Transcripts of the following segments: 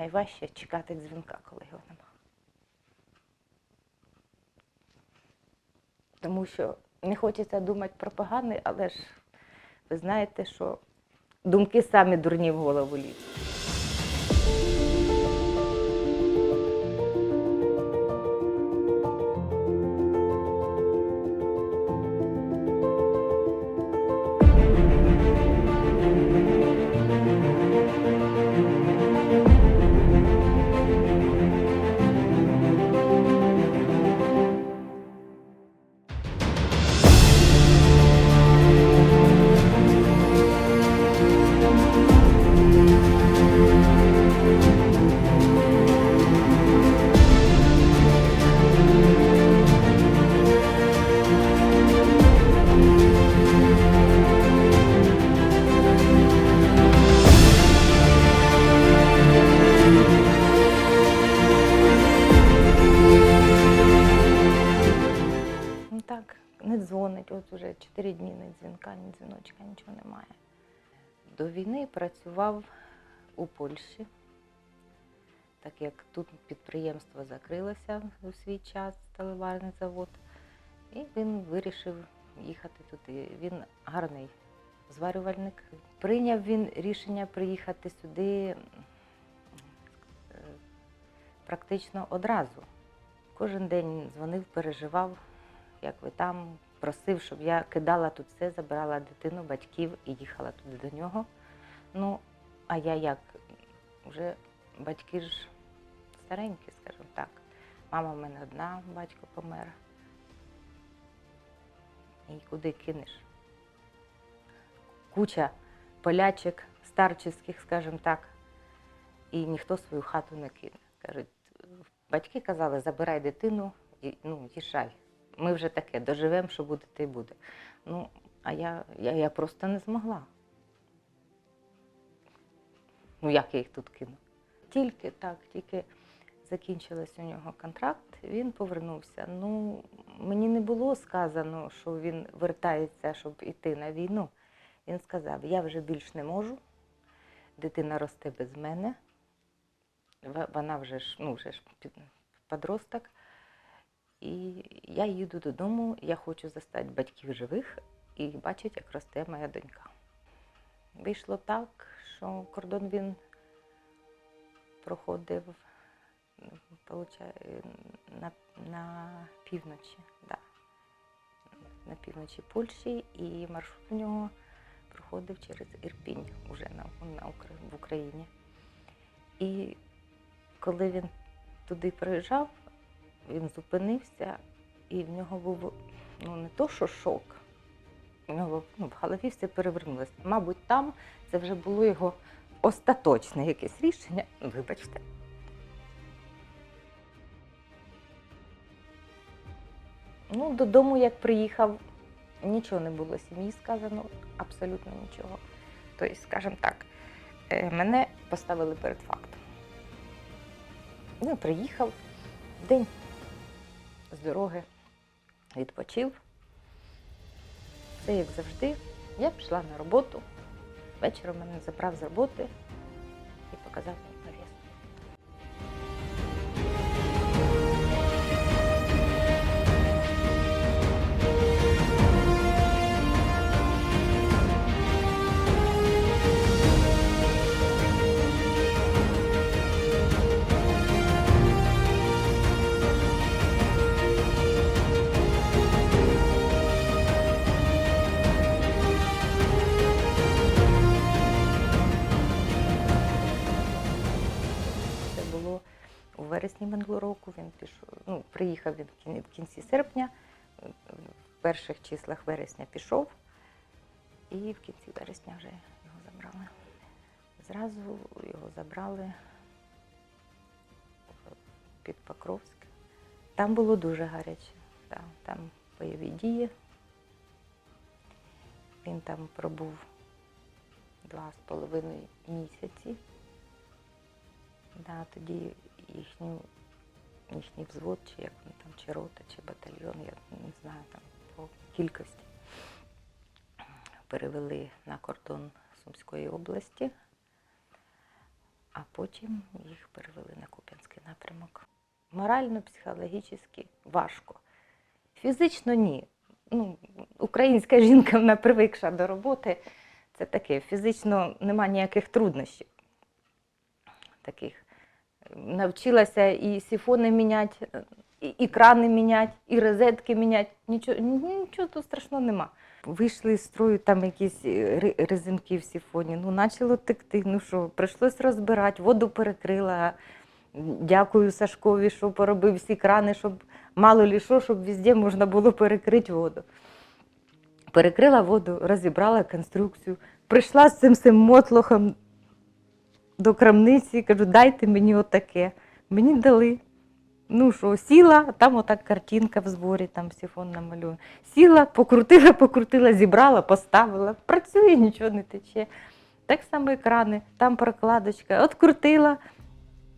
найважче чекати дзвінка, коли його нема. Тому що не хочеться думати про погане, але ж ви знаєте, що думки самі дурні в голову лізуть. От уже чотири дні ні дзвінка, ні дзвіночка, нічого немає. До війни працював у Польщі, так як тут підприємство закрилося у свій час, сталеварний завод, і він вирішив їхати туди. Він гарний зварювальник. Прийняв він рішення приїхати сюди е, практично одразу. Кожен день дзвонив, переживав, як ви там, просив, щоб я кидала тут все, забирала дитину, батьків і їхала туди до нього. Ну, а я як? Вже батьки ж старенькі, скажімо так. Мама в мене одна, батько помер. І куди кинеш? Куча полячок старческих, скажімо так, і ніхто свою хату не кине. Кажуть, батьки казали, забирай дитину, і, ну, їжджай. Ми вже таке, доживемо, що буде, те й буде. Ну, а я, я, я просто не змогла. Ну, як я їх тут кину? Тільки так, тільки закінчилась у нього контракт, він повернувся. Ну, мені не було сказано, що він вертається, щоб іти на війну. Він сказав: я вже більш не можу, дитина росте без мене. Вона вже ж, ну, вже ж під- подросток. І я їду додому, я хочу застати батьків живих і бачити, як росте моя донька. Вийшло так, що кордон він проходив на, на півночі, да. на півночі Польщі, і маршрут у нього проходив через Ірпінь уже на, на, в Україні. І коли він туди приїжджав, він зупинився, і в нього був ну не то, що шок. У нього ну, в голові все перевернулося. Мабуть, там це вже було його остаточне якесь рішення. Вибачте. Ну, додому, як приїхав, нічого не було сім'ї сказано, абсолютно нічого. Тобто, скажімо так, е, мене поставили перед фактом. Ну, приїхав, день з дороги відпочив. Все як завжди. Я пішла на роботу. Вечором мене забрав з роботи і показав мені минулого року. Він пішов, ну, приїхав він в кінці серпня, в перших числах вересня пішов, і в кінці вересня вже його забрали. Зразу його забрали під Покровськ. Там було дуже гаряче. Да, там бойові дії. Він там пробув два з половиною місяці. Да, тоді їхню, їхній взвод, чи як вони там, чи рота, чи батальйон, я не знаю там по кількості, перевели на кордон Сумської області. А а потім їх перевели на Куп'янський напрямок. Морально, психологічно важко. Фізично ні. Ну, українська жінка вона привикша до роботи. Це таке. Фізично нема ніяких труднощів. Таких. Навчилася і сіфони міняти, і, крани міняти, і розетки міняти. Нічого, нічого тут страшного нема. Вийшли з строю там якісь е, резинки в сіфоні. Ну, почало текти. Ну що, прийшлось розбирати, воду перекрила. Дякую Сашкові, що поробив всі крани, щоб мало лі що, щоб везде можна було перекрити воду. Перекрила воду, розібрала конструкцію. Прийшла з цим цим мотлохом до крамниці, кажу, дайте мені отаке. Мені дали. Ну що, сіла, там отак картинка в зборі, там сифон намальована. Сіла, покрутила, покрутила, зібрала, поставила. Працює, нічого не тече. Так само екрани, там прокладочка. Открутила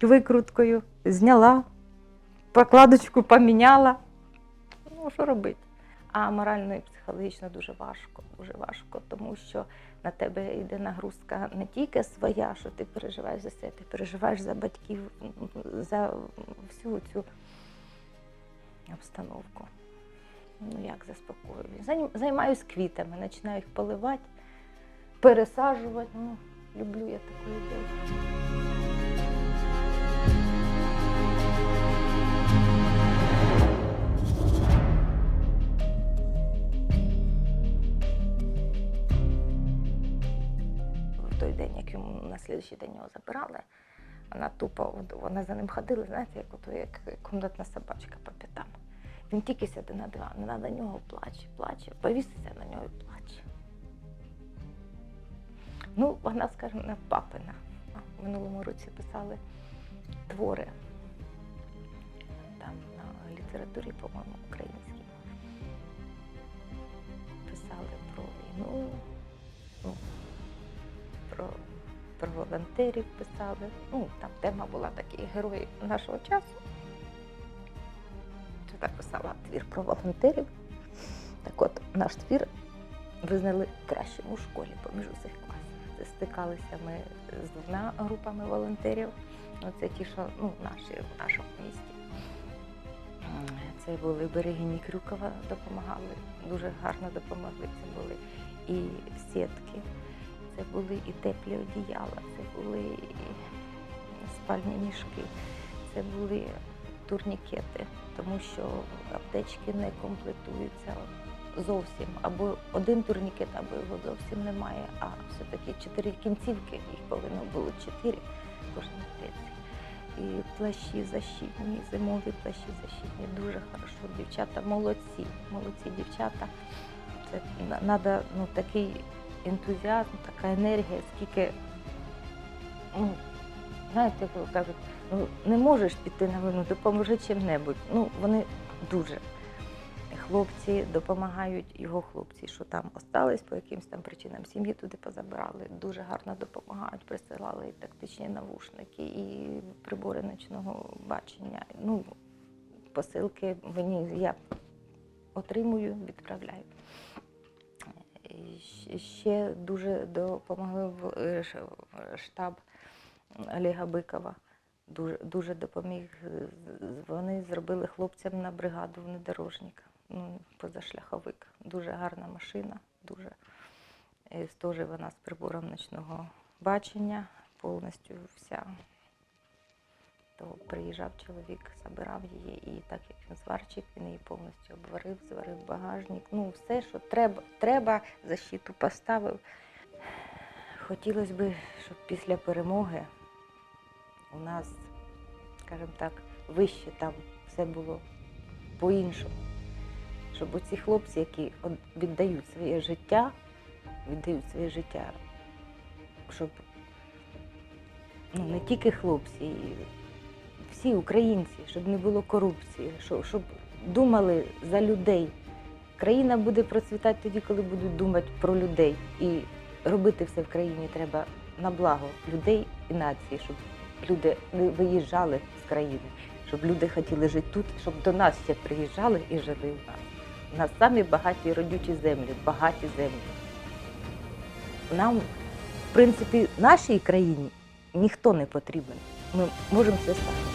викруткою, зняла, прокладочку поміняла. Ну, що робити? А морально і психологічно дуже важко, дуже важко, тому що на тебе йде нагрузка не тільки своя, що ти переживаєш за себе, ти переживаєш за батьків, за всю цю обстановку. Ну як заспокоюю? Займаюсь квітами, починаю їх поливати, пересаджувати. Ну, люблю я таку діло. Йому на слідчий день його забирали, вона тупо, вона за ним ходила, знаєте, як, ото, як комнатна собачка по п'ятам. Він тільки сяде на диван, вона на нього плаче, плаче, повіситься на нього і плаче. Ну, вона, скажімо, папина. В минулому році писали твори там на літературі, по-моєму, українській. Писали про війну, ну, про волонтерів писали. Ну, там тема була такі герої нашого часу. Так писала твір про волонтерів. Так от наш твір визнали кращим у школі поміж усіх класів. Стикалися ми з двома групами волонтерів. Ну, це ті, що ну, наші в нашому місті. Це були Берегині Крюкова допомагали, дуже гарно допомогли. Це були і сітки, це були і теплі одіяла, це були і спальні мішки, це були турнікети, тому що аптечки не комплектуються зовсім. Або один турнікет, або його зовсім немає, а все-таки чотири кінцівки, їх повинно було чотири в кожній аптеці. І плащі защитні, зимові плащі защитні, дуже хорошо. Дівчата молодці, молодці дівчата. Це треба ну, такий ентузіазм, така енергія, скільки, ну, знаєте, як кажуть, ну, не можеш піти на війну, допоможи чим-небудь. Ну, вони дуже. Хлопці допомагають його хлопці, що там остались по якимось там причинам. Сім'ї туди позабирали, дуже гарно допомагають, присилали і тактичні навушники, і прибори ночного бачення. Ну, посилки мені я отримую, відправляю. Ще дуже допомогли штаб Олега Бикова. Дуже, дуже допоміг. Вони зробили хлопцям на бригаду внедорожника, ну, позашляховик. Дуже гарна машина, дуже. Теж вона з прибором ночного бачення, повністю вся. То приїжджав чоловік, забирав її, і так як він зварчик, він її повністю обварив, зварив багажник. Ну, все, що треба, треба, защиту поставив. Хотілося б, щоб після перемоги у нас, скажімо так, вище там все було по-іншому. Щоб оці хлопці, які віддають своє життя, віддають своє життя, щоб ну, не тільки хлопці, всі українці, щоб не було корупції, щоб, думали за людей. Країна буде процвітати тоді, коли будуть думати про людей. І робити все в країні треба на благо людей і нації, щоб люди не виїжджали з країни, щоб люди хотіли жити тут, щоб до нас ще приїжджали і жили в нас. У нас самі багаті родючі землі, багаті землі. Нам, в принципі, нашій країні ніхто не потрібен. Ми можемо все самі.